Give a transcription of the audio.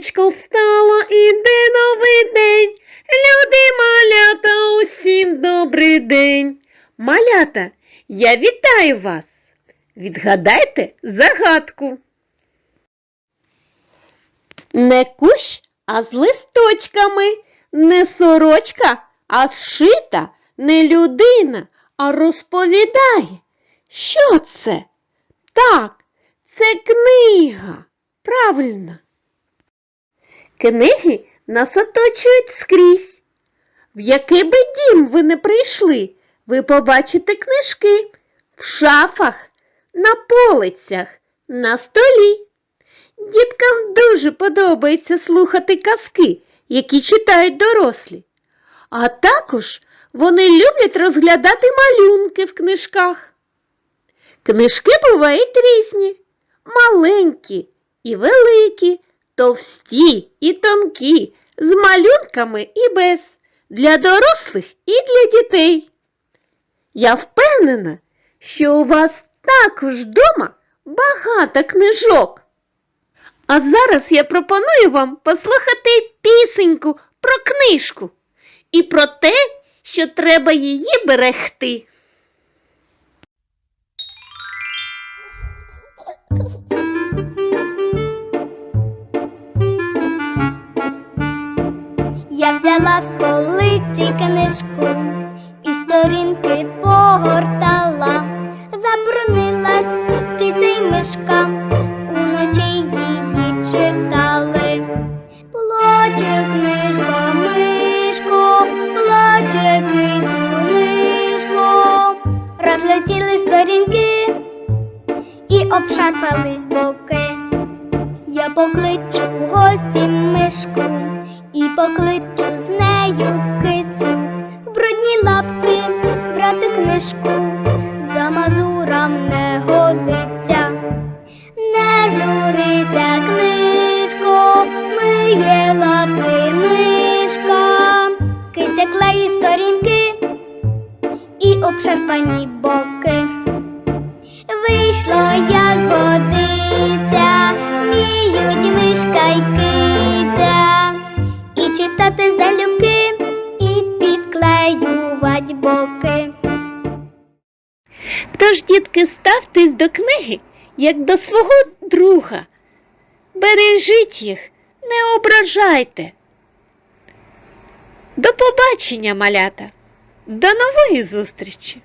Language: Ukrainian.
Сонечко встало, іде новий день. Люди малята, усім добрий день. Малята, я вітаю вас. Відгадайте загадку. Не кущ, а з листочками, не сорочка, а вшита, не людина, а розповідає. Що це? Так, це книга. Правильно. Книги нас оточують скрізь. В який би дім ви не прийшли, ви побачите книжки в шафах, на полицях, на столі. Діткам дуже подобається слухати казки, які читають дорослі. А також вони люблять розглядати малюнки в книжках. Книжки бувають різні, маленькі і великі, товсті і тонкі, з малюнками і без, для дорослих і для дітей. Я впевнена, що у вас також вдома багато книжок. А зараз я пропоную вам послухати пісеньку про книжку і про те, що треба її берегти. взяла з полиці книжку і сторінки погортала, забронилась киця й мишка, уночі її читали. Плаче книжка, мишко, плаче кицю нишко, розлетіли сторінки і обшарпались боки. Я покличу гості мишку і покличу з нею кицю в брудні лапки брати книжку за мазурам не годиться. Не журися, книжко, миє лапки мишка, киця клеїть сторінки і обшарпані боки. Вийшло, як годиться, боки. Тож, дітки, ставтесь до книги, як до свого друга. Бережіть їх, не ображайте. До побачення, малята. До нової зустрічі!